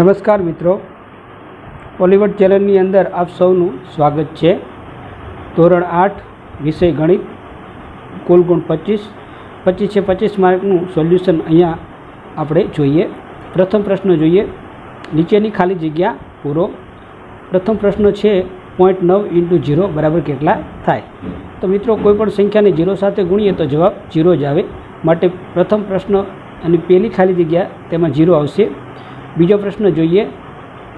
નમસ્કાર મિત્રો. પોલીવડ ચેનલની અંદર આપ સૌનું સ્વાગત છે. ધોરણ આઠ, વિષય ગણિત કુલ ગુણ પચીસ. પચીસે પચીસ માર્કનું સોલ્યુશન અહીંયા આપણે જોઈએ. પ્રથમ પ્રશ્ન જોઈએ. નીચેની ખાલી જગ્યા પૂરો. પ્રથમ પ્રશ્ન છે પોઈન્ટ નવ ઇન્ટુ જીરો બરાબર કેટલા થાય? તો મિત્રો કોઈપણ સંખ્યાને જીરો સાથે ગુણીએ તો જવાબ જીરો જ આવે. માટે પ્રથમ પ્રશ્ન અને પહેલી ખાલી જગ્યા તેમાં જીરો આવશે. બીજો પ્રશ્ન જોઈએ.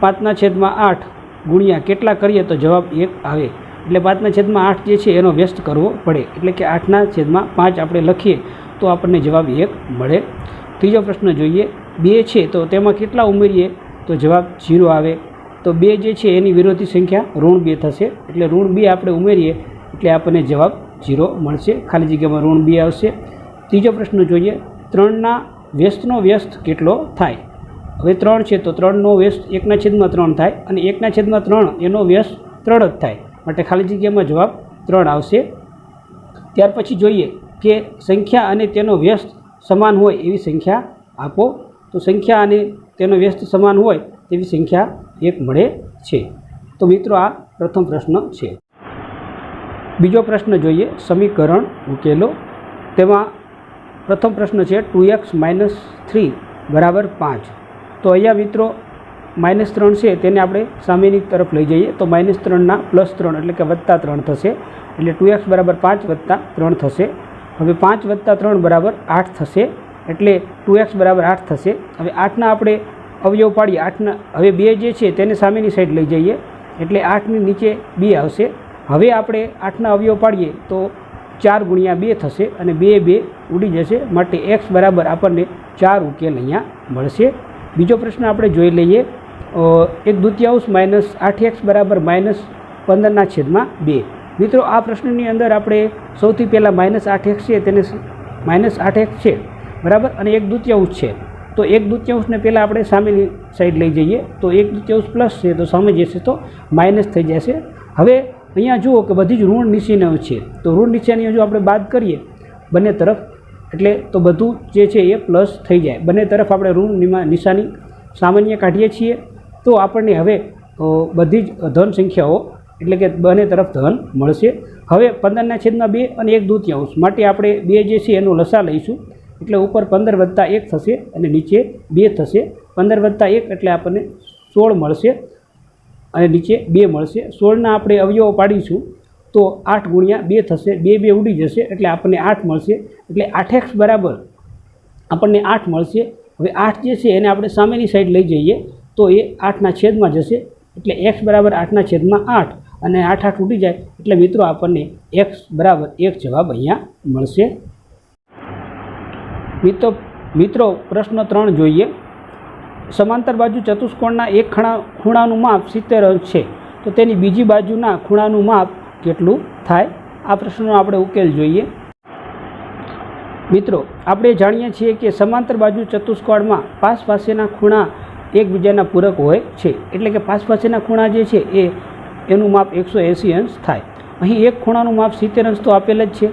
પાંચના છેદમાં આઠ ગુણ્યા કેટલા કરીએ તો જવાબ એક આવે. એટલે પાંચના છેદમાં આઠ જે છે એનો વ્યસ્ત કરવો પડે. એટલે કે આઠના છેદમાં પાંચ આપણે લખીએ તો આપણને જવાબ એક મળે. ત્રીજો પ્રશ્ન જોઈએ. બે છે તો તેમાં કેટલા ઉમેરીએ તો જવાબ જીરો આવે. તો બે જે છે એની વિરોધી સંખ્યા ઋણ બે થશે. એટલે ઋણ બે આપણે ઉમેરીએ એટલે આપણને જવાબ જીરો મળશે. ખાલી જગ્યામાં ઋણ બે આવશે. ત્રીજો પ્રશ્ન જોઈએ. ત્રણના વ્યસ્તનો વ્યસ્ત કેટલો થાય? હવે ત્રણ છે, તો ત્રણનો વ્યસ્ત એકના છેદમાં ત્રણ થાય અને એકના છેદમાં ત્રણ, એનો વ્યસ્ત ત્રણ જ થાય. માટે ખાલી જગ્યામાં જવાબ ત્રણ આવશે. ત્યાર પછી જોઈએ કે સંખ્યા અને તેનો વ્યસ્ત સમાન હોય એવી સંખ્યા આપો. તો સંખ્યા અને તેનો વ્યસ્ત સમાન હોય તેવી સંખ્યા એક મળે છે. તો મિત્રો, આ પ્રથમ પ્રશ્ન છે. બીજો પ્રશ્ન જોઈએ, સમીકરણ ઉકેલો. તેમાં પ્રથમ પ્રશ્ન છે, ટુ એક્સ માઇનસ થ્રી બરાબર પાંચ. તો અહીંયા મિત્રો, માઇનસ ત્રણ છે, તેને આપણે સામેની તરફ લઈ જઈએ. તો માઇનસ ત્રણના પ્લસ ત્રણ એટલે કે વત્તા ત્રણ થશે. એટલે ટુ એક્સ બરાબર પાંચ વત્તા ત્રણ થશે. હવે પાંચ વત્તા ત્રણ બરાબર આઠ થશે. એટલે ટુ એક્સ બરાબર આઠ થશે. હવે આઠના આપણે અવયવ પાડીએ. આઠના, હવે બે જે છે તેને સામેની સાઈડ લઈ જઈએ. એટલે આઠની નીચે બે આવશે. હવે આપણે આઠના અવયવ પાડીએ તો ચાર ગુણ્યા બે થશે અને બે બે ઉડી જશે. માટે એક્સ બરાબર આપણને ચાર ઉકેલ અહીંયા મળશે. બીજો પ્રશ્ન આપણે જોઈ લઈએ એક દ્વિતીયાંશ માઇનસ આઠ એક્સ બરાબર માઇનસ પંદરના છેદમાં બે. મિત્રો, આ પ્રશ્નની અંદર આપણે સૌથી પહેલાં માઇનસ આઠ એક્સ છે, તેને માઇનસ આઠ એક્સ છે, બરાબર? અને એક દ્વિતીયાંશ છે. તો એક દ્વિતીયાંશને પહેલાં આપણે સામેની સાઈડ લઈ જઈએ. તો એક દ્વિતીયાંશ પ્લસ છે, તો સામે જશે તો માઇનસ થઈ જશે. હવે અહીંયા જુઓ કે બધી જ ઋણ નિશાનીઓ છે. તો ઋણ નિશાનીઓ જો આપણે બાદ કરીએ. બંને તરફ એટલે તો બધું જે છે એ પ્લસ થઈ જાય. બંને તરફ આપણે ઋણ નિશાની સામાન્ય કાઢીએ છીએ. તો આપણને હવે બધી જ ધન સંખ્યાઓ, એટલે કે બંને તરફ ધન મળશે. હવે પંદરના છેદમાં બે અને એક દૂતિયાંશ માટે આપણે બે જે છે એનો લસા લઈશું. એટલે ઉપર પંદર વત્તા એક થશે અને નીચે બે થશે. પંદર વત્તા એક એટલે આપણને સોળ મળશે અને નીચે બે મળશે. સોળના આપણે અવયવો પાડીશું. તો આઠ ગુણ્યા બે થશે, બે બે ઉડી જશે, એટલે આપણને આઠ મળશે. એટલે આઠ એક્સ બરાબર આપણને આઠ મળશે. હવે આઠ જે છે એને આપણે સામેની સાઈડ લઈ જઈએ, તો એ આઠના છેદમાં જશે. એટલે એક્સ બરાબર આઠના છેદમાં આઠ અને આઠ આઠ ઉડી જાય. એટલે મિત્રો આપણને એક્સ બરાબર એક જવાબ અહીંયા મળશે. મિત્રો મિત્રો, પ્રશ્ન ત્રણ જોઈએ. સમાંતર બાજુ ચતુષ્કોણના એક ખણા ખૂણાનું માપ સિત્તેર છે. તો તેની બીજી બાજુના ખૂણાનું માપ કેટલું થાય? આ પ્રશ્નનો આપણે ઉકેલ જોઈએ. મિત્રો, આપણે જાણીએ છીએ કે સમાંતર બાજુ ચતુષ્કોણમાં પાસ પાસેના ખૂણા એકબીજાના પૂરક હોય છે. એટલે કે પાસ પાસેના ખૂણા જે છે એ, એનું માપ એકસો એંસી અંશ થાય. અહીં એક ખૂણાનું માપ સિત્તેર અંશ તો આપેલ જ છે.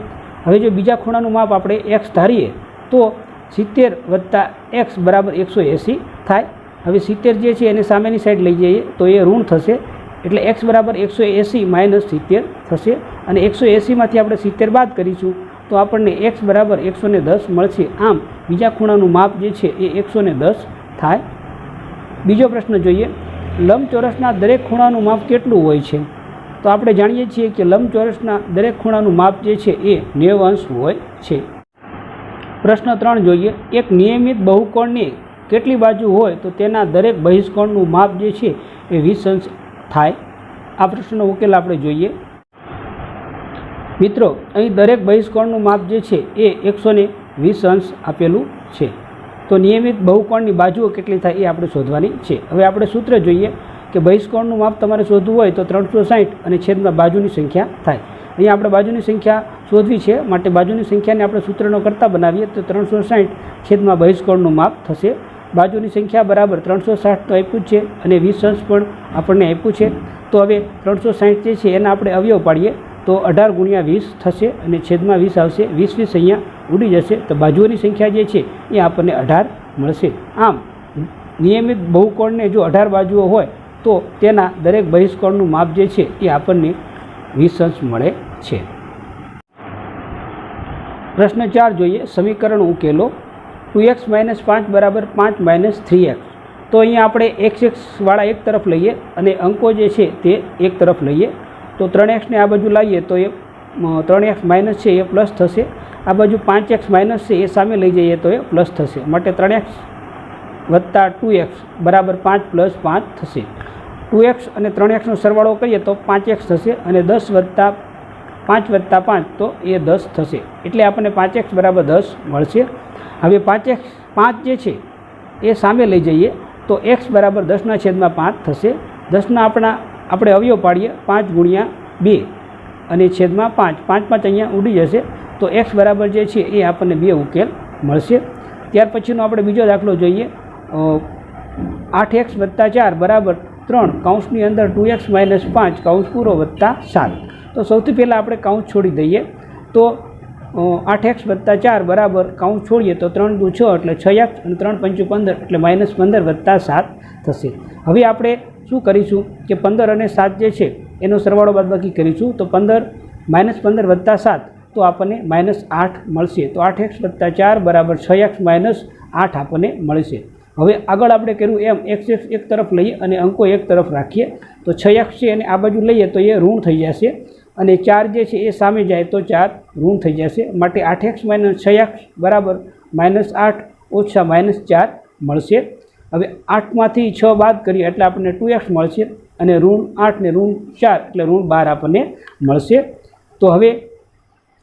હવે જો બીજા ખૂણાનું માપ આપણે એક્સ ધારીએ, તો સિત્તેર વત્તા એક્સ બરાબર એકસો એંસી થાય. હવે સિત્તેર જે છે એને સામેની સાઈડ લઈ જઈએ, તો એ ઋણ થશે. એટલે એક્સ બરાબર એકસો એંસી માઇનસ સિત્તેર થશે. અને એકસો એંસીમાંથી આપણે સિત્તેર બાદ કરીશું, તો આપણને એક્સ બરાબર એકસો ને દસ મળશે. આમ, બીજા ખૂણાનું માપ જે છે એ એકસો ને દસ થાય. બીજો પ્રશ્ન જોઈએ, લંબચોરસના દરેક ખૂણાનું માપ કેટલું હોય છે? તો આપણે જાણીએ છીએ કે લંબચોરસના દરેક ખૂણાનું માપ જે છે એ નેવ અંશ હોય છે. પ્રશ્ન ત્રણ જોઈએ, એક નિયમિત બહુકોણની કેટલી બાજુ હોય, તો તેના દરેક બહિષ્કોણનું માપ જે છે એ વીસ અંશ થાય. આ પ્રશ્નનો ઉકેલ આપણે જોઈએ. મિત્રો, અહીં દરેક બહિષ્કોણનું માપ જે છે એ એકસો ને વીસ અંશ આપેલું છે. તો નિયમિત બહુકોણની બાજુઓ કેટલી થાય એ આપણે શોધવાની છે. હવે આપણે સૂત્ર જોઈએ કે બહિષ્કોણનું માપ તમારે શોધવું હોય તો ત્રણસો સાહીઠ અને છેદમાં બાજુની સંખ્યા થાય. અહીંયા આપણે બાજુની સંખ્યા શોધવી છે. માટે બાજુની સંખ્યાને આપણે સૂત્રનો કરતાં બનાવીએ તો ત્રણસો સાહીઠ છેદમાં બહિષ્કોણનું માપ થશે બાજુની સંખ્યા બરાબર ત્રણસો સાઠ તો આપ્યું જ છે અને વીસ અંશ પણ આપણને આપ્યું છે. તો હવે ત્રણસો સાઠ જે છે એના આપણે અવયવ પાડીએ, તો અઢાર ગુણ્યા વીસ થશે અને છેદમાં વીસ આવશે. વીસ વીસ અહીંયા ઉડી જશે. તો બાજુઓની સંખ્યા જે છે એ આપણને અઢાર મળશે. આમ, નિયમિત બહુકોણને જો અઢાર બાજુઓ હોય, તો તેના દરેક બહિષ્કોણનું માપ જે છે એ આપણને વીસ અંશ મળે છે. પ્રશ્ન ચાર જોઈએ, સમીકરણ ઉકેલો ટુ એક્સ માઇનસ પાંચ બરાબર પાંચ માઇનસ થ્રી એક્સ. તો અહીંયા આપણે એક્સ એક્સવાળા એક તરફ લઈએ અને અંકો જે છે તે એક તરફ લઈએ. તો ત્રણ એક્સને આ બાજુ લાવીએ તો એ ત્રણ એક્સ માઇનસ છે એ પ્લસ થશે. આ બાજુ પાંચ એક્સ માઇનસ છે એ સામે લઈ જઈએ તો એ પ્લસ થશે. માટે ત્રણ એક્સ વત્તા ટુ એક્સ બરાબર પાંચ પ્લસ પાંચ થશે. ટુ એક્સ અને ત્રણ એક્સનો સરવાળો કરીએ તો પાંચ એક્સ થશે અને દસ વત્તા પાંચ વત્તા પાંચ તો એ દસ થશે. એટલે આપણને પાંચ એક્સ બરાબર દસ મળશે. હવે પાંચ એક્સ પાંચ જે છે, એ સામે લઈ જઈએ. તો એક્સ બરાબર દસના છેદમાં પાંચ થશે. દસના આપણા, આપણે અવયવ પાડીએ, પાંચ ગુણ્યા બે અને છેદમાં પાંચ. પાંચ પાંચ અહીંયા ઉડી જશે. તો એક્સ બરાબર જે છે, એ આપણને બે ઉકેલ મળશે. ત્યાર પછીનો આપણે બીજો દાખલો જોઈએ. આઠ એક્સ વત્તા ચાર બરાબર ત્રણ. કાઉન્સની અંદર ટુ એક્સ માઇનસ પાંચ. કાઉન્સ પૂરો વત્તા સાત. તો સૌથી પહેલાં આપણે કાઉન્સ છોડી દઈએ. તો આઠ એક્સ વત્તા ચાર બરાબર કાઉન્ટ છોડીએ તો ત્રણ દુ છ એટલે છ એક્સ અને ત્રણ પંચું પંદર એટલે માઇનસ પંદર વત્તા સાત થશે. હવે આપણે શું કરીશું કે પંદર અને સાત જે છે, એનો સરવાળો બાદબાકી કરીશું. તો પંદર માઇનસ પંદર વત્તા સાત તો આપણને માઇનસ આઠ મળશે. તો આઠ એક્સ વત્તા ચાર બરાબર છ એક્સ માઇનસ આઠ આપણને મળશે. હવે આગળ આપણે કર્યું એમ, એક્સ એક્સ એક તરફ લઈએ અને અંકો એક તરફ રાખીએ. તો છ એક્સ છે અને આ બાજુ લઈએ તો એ ઋણ થઈ જશે. અને ચાર જે છે એ સામે જાય તો ચાર ઋણ થઈ જશે. માટે આઠ એક્સ માઇનસ છ એક્સ બરાબર માઇનસ આઠ ઓછા માઇનસ ચાર મળશે. હવે આઠમાંથી છ બાદ કરીએ એટલે આપણને ટુ એક્સ મળશે અને ઋણ આઠ ને ઋણ ચાર એટલે ઋણ બાર આપણને મળશે. તો હવે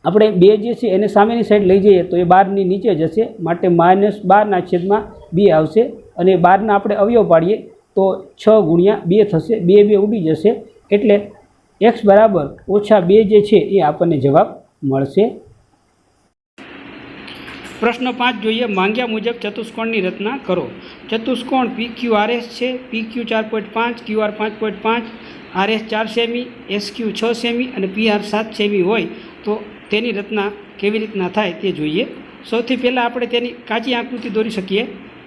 આપણે બે જે છે એને સામેની સાઈડ લઈ જઈએ તો એ બારની નીચે જશે. માટે માઇનસ બારના છેદમાં બે આવશે અને બારના આપણે અવયવ પાડીએ તો છ ગુણ્યા બે થશે. બે બે ઉડી જશે. એટલે એક્સ બરાબર ઓછા બે જે છે એ આપણને જવાબ મળશે. પ્રશ્ન પાંચ જોઈએ, માંગ્યા મુજબ ચતુષ્કોણની રચના કરો. ચતુષ્કોણ પી ક્યુ આર એસ છે પી ક્યુ ચાર પોઈન્ટ પાંચ ક્યુ આર પાંચ પોઈન્ટ પાંચ આર એસ ચાર સેમી એસ ક્યુ છ સેમી અને પી આર સાત સેમી હોય તો તેની રચના કેવી રીતના થાય તે જોઈએ. સૌથી પહેલાં આપણે તેની કાચી આકૃતિ દોરી શકીએ.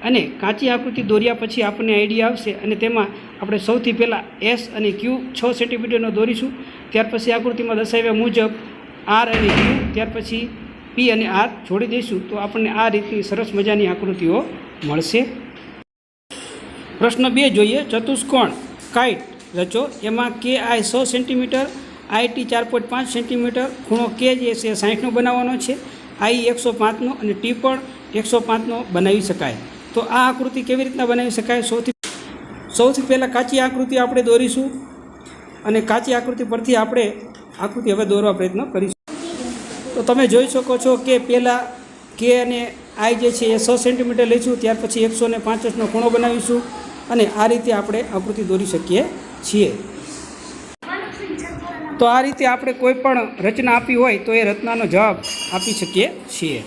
અને કાચી આકૃતિ દોર્યા પછી આપણને આઈડિયા આવશે અને તેમાં આપણે સૌથી પહેલાં એસ અને ક્યુ છ સેન્ટીમીટરનો દોરીશું. ત્યાર પછી આકૃતિમાં દર્શાવ્યા મુજબ આર અને ક્યુ ત્યાર પછી પી અને આર જોડી દઈશું તો આપણને આ રીતની સરસ મજાની આકૃતિઓ મળશે. પ્રશ્ન બે જોઈએ. ચતુષ્કોણ કાઇટ રચો. એમાં કે આઈ સો સેન્ટીમીટર આઈટી ચાર પોઈન્ટ પાંચ સેન્ટીમીટર, ખૂણો કે જે છે સાઠનો બનાવવાનો છે. આઈ એકસો પાંચનો અને ટી પણ એકસો પાંચનો બનાવી શકાય. તો આ આકૃતિ કેવી રીતના બનાવી શકાય? સૌથી સૌથી પહેલાં કાચી આકૃતિ આપણે દોરીશું અને કાચી આકૃતિ પરથી આપણે આકૃતિ હવે દોરવા પ્રયત્ન કરીશું. તો તમે જોઈ શકો છો કે પહેલાં કે અને આઈ જે છે એ સો સેન્ટીમીટર લઈશું, ત્યાર પછી એકસો ને પાંચસનો ખૂણો બનાવીશું અને આ રીતે આપણે આકૃતિ દોરી શકીએ છીએ. તો આ રીતે આપણે કોઈ પણ રચના આપી હોય તો એ રચનાનો જવાબ આપી શકીએ છીએ.